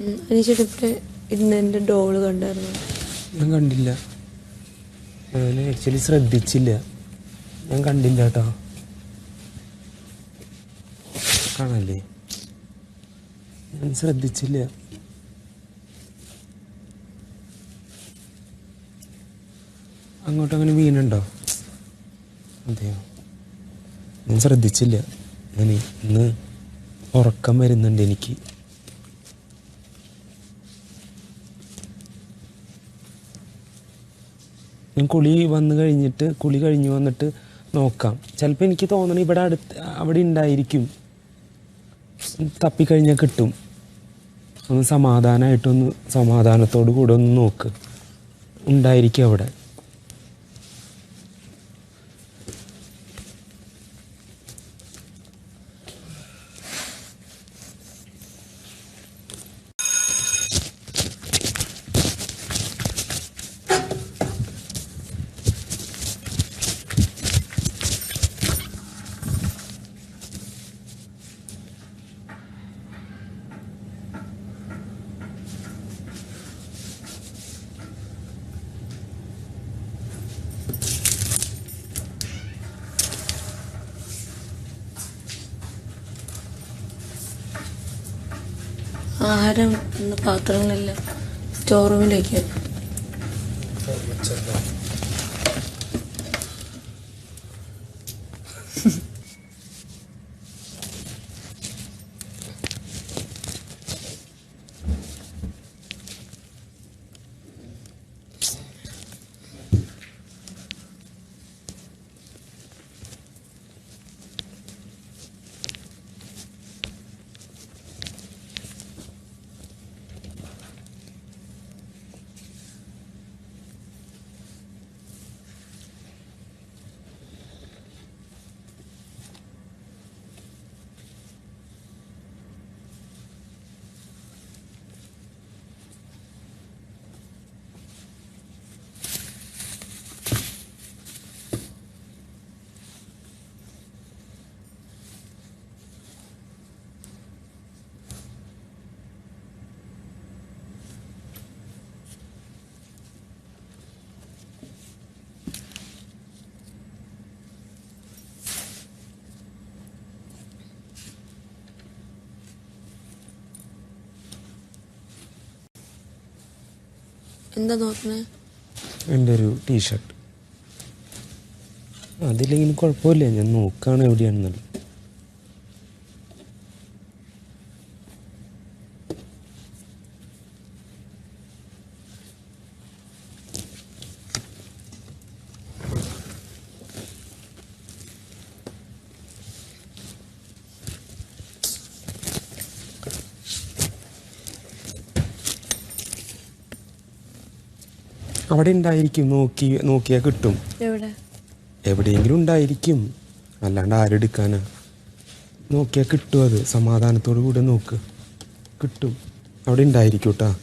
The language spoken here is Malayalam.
അനീഷേട്ടൻ ഇവിടെ ഇന്ന് എന്റെ ഡോൾ കണ്ടായിരുന്നു? ഞാൻ കണ്ടില്ല. ഞാൻ ആക്ച്വലി ശ്രദ്ധിച്ചില്ല. ഞാൻ കണ്ടില്ല കേട്ടോ കാണല്ലേ? ഞാൻ ശ്രദ്ധിച്ചില്ല. അങ്ങോട്ട് അങ്ങനെ വീണുണ്ടോ? അതെയോ? ഞാൻ ശ്രദ്ധിച്ചില്ല. ഞാൻ ഇന്ന് ഉറക്കം വരുന്നുണ്ട് എനിക്ക്. ഞാൻ കുളി വന്നു കഴിഞ്ഞിട്ട് കുളി കഴിഞ്ഞു വന്നിട്ട് നോക്കാം. ചിലപ്പോൾ എനിക്ക് തോന്നണം ഇവിടെ അടുത്ത് അവിടെ ഉണ്ടായിരിക്കും തപ്പിക്കഴിഞ്ഞാൽ കിട്ടും. ഒന്ന് സമാധാനമായിട്ടൊന്ന് സമാധാനത്തോടു കൂടെ ഒന്ന് നോക്ക്. ഉണ്ടായിരിക്കും അവിടെ. ആഹാരം പാത്രങ്ങളെല്ലാം. സ്റ്റോർ റൂമിലേക്ക് എന്താ നോക്കണേ? എന്റെ ഒരു ടീഷർട്ട് അതിലെങ്കിലും കുഴപ്പമില്ല. ഞാൻ നോക്കുകയാണ് എവിടെയാണെന്നുള്ളത്. അവിടെ ഉണ്ടായിരിക്കും നോക്കി നോക്കിയാൽ കിട്ടും. എവിടെ? എവിടെയെങ്കിലും ഉണ്ടായിരിക്കും. അല്ലാണ്ട് ആരെടുക്കാനാ? നോക്കിയാൽ കിട്ടും അത്. സമാധാനത്തോടു കൂടെ നോക്ക്. കിട്ടും. അവിടെ ഉണ്ടായിരിക്കും കേട്ടാ